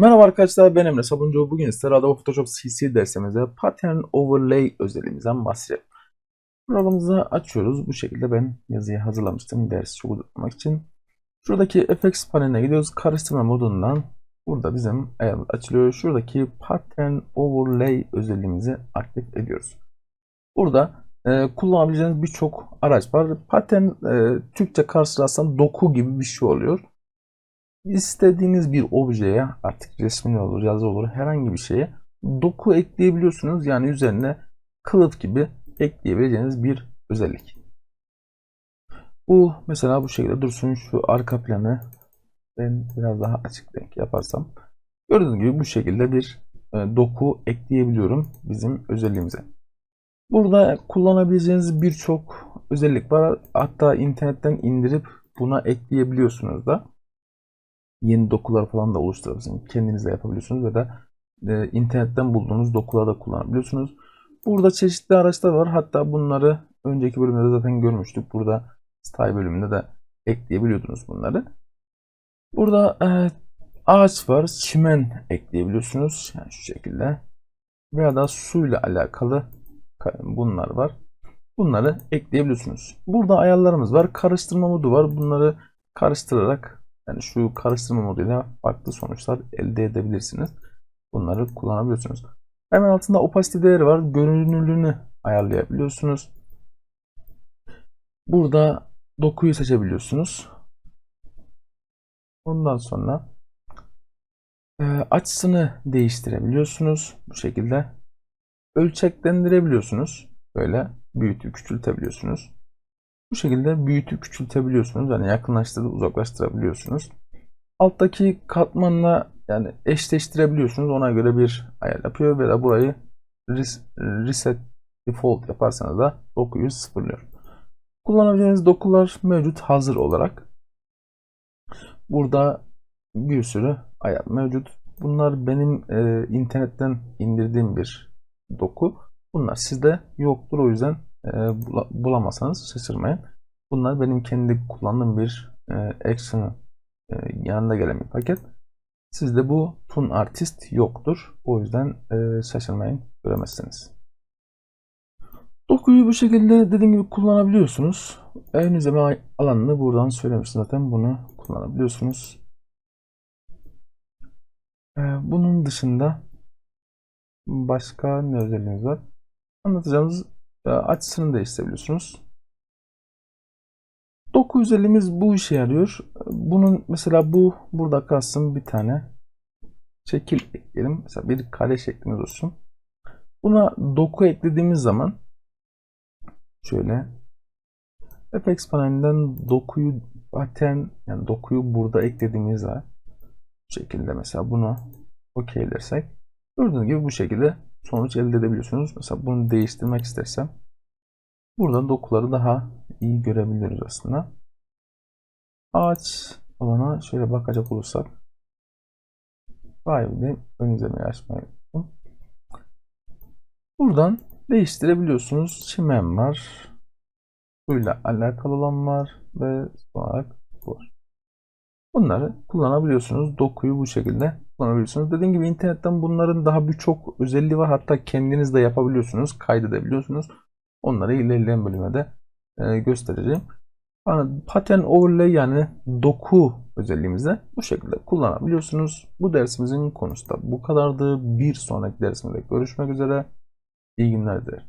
Merhaba arkadaşlar ben Emre Sabuncu. Bugün sizlere Adobe Photoshop CC dersimizde Pattern Overlay özelliğimizden bahsedeceğim. Programımızı açıyoruz. Bu şekilde ben yazıyı hazırlamıştım dersi çok uzatmak için. Şuradaki FX paneline gidiyoruz. Karıştırma modundan burada bizim ayarımız açılıyor. Şuradaki Pattern Overlay özelliğimizi aktif ediyoruz. Burada e, kullanabileceğiniz birçok araç var. Pattern e, Türkçe karşılarsan doku gibi bir şey oluyor. İstediğiniz bir objeye artık resmi olur, yazı olur herhangi bir şeye doku ekleyebiliyorsunuz. Yani üzerine kılıf gibi ekleyebileceğiniz bir özellik. Bu mesela bu şekilde dursun. Şu arka planı ben biraz daha açık renk yaparsam gördüğünüz gibi bu şekilde bir e, doku ekleyebiliyorum bizim özelliğimize. Burada kullanabileceğiniz birçok özellik var. Hatta internetten indirip buna ekleyebiliyorsunuz da yeni dokular falan da oluşturabilirsiniz. Kendiniz de yapabiliyorsunuz ve de e, internetten bulduğunuz dokuları da kullanabiliyorsunuz. Burada çeşitli araçlar var. Hatta bunları önceki bölümde zaten görmüştük. Burada style bölümünde de ekleyebiliyordunuz bunları. Burada e, ağaç var. Çimen ekleyebiliyorsunuz. Yani şu şekilde. Veya da suyla alakalı bunlar var. Bunları ekleyebiliyorsunuz. Burada ayarlarımız var. Karıştırma modu var. Bunları karıştırarak yani şu karıştırma moduyla farklı sonuçlar elde edebilirsiniz. Bunları kullanabiliyorsunuz. Hemen altında opacity değeri var. Görünürlüğünü ayarlayabiliyorsunuz. Burada dokuyu seçebiliyorsunuz. Ondan sonra e, açısını değiştirebiliyorsunuz. Bu şekilde ölçeklendirebiliyorsunuz. Böyle büyütüp küçültebiliyorsunuz. Bu şekilde büyütüp küçültebiliyorsunuz. Yani yakınlaştırıp uzaklaştırabiliyorsunuz. Alttaki katmanla yani eşleştirebiliyorsunuz. Ona göre bir ayar yapıyor ve de burayı reset default yaparsanız da dokuyu sıfırlıyor. Kullanabileceğiniz dokular mevcut hazır olarak. Burada bir sürü ayar mevcut. Bunlar benim e, internetten indirdiğim bir doku. Bunlar sizde yoktur. O yüzden e, bulamazsanız şaşırmayın. Bunlar benim kendi kullandığım bir e, Action e, yanında gelen bir paket. Sizde bu Tun Artist yoktur. O yüzden e, şaşırmayın. Göremezsiniz. Dokuyu bu şekilde dediğim gibi kullanabiliyorsunuz. Ön izleme alanını buradan söylemiştim zaten. Bunu kullanabiliyorsunuz. E, bunun dışında başka ne özelliğimiz var? Anlatacağımız açısını değiştirebiliyorsunuz. Doku özelliğimiz bu işe yarıyor. Bunun mesela bu burada kalsın bir tane şekil ekleyelim. Mesela bir kare şeklimiz olsun. Buna doku eklediğimiz zaman şöyle FX panelinden dokuyu pattern yani dokuyu burada eklediğimiz var. Bu şekilde mesela bunu okeylersek gördüğünüz gibi bu şekilde sonuç elde edebiliyorsunuz. Mesela bunu değiştirmek istersem burada dokuları daha iyi görebiliyoruz aslında. Ağaç alana şöyle bakacak olursak File'de ön izlemeyi açmayı unuttum. Buradan değiştirebiliyorsunuz. Çimen var. Suyla alakalı olan var ve son olarak bu var. Bunları kullanabiliyorsunuz. Dokuyu bu şekilde kullanabiliyorsunuz. Dediğim gibi internetten bunların daha birçok özelliği var. Hatta kendiniz de yapabiliyorsunuz. Kaydedebiliyorsunuz. Onları ilerleyen bölümde e, göstereceğim. Yani pattern overlay yani doku özelliğimizde bu şekilde kullanabiliyorsunuz. Bu dersimizin konusu da bu kadardı. Bir sonraki dersimizde görüşmek üzere. İyi günler dilerim.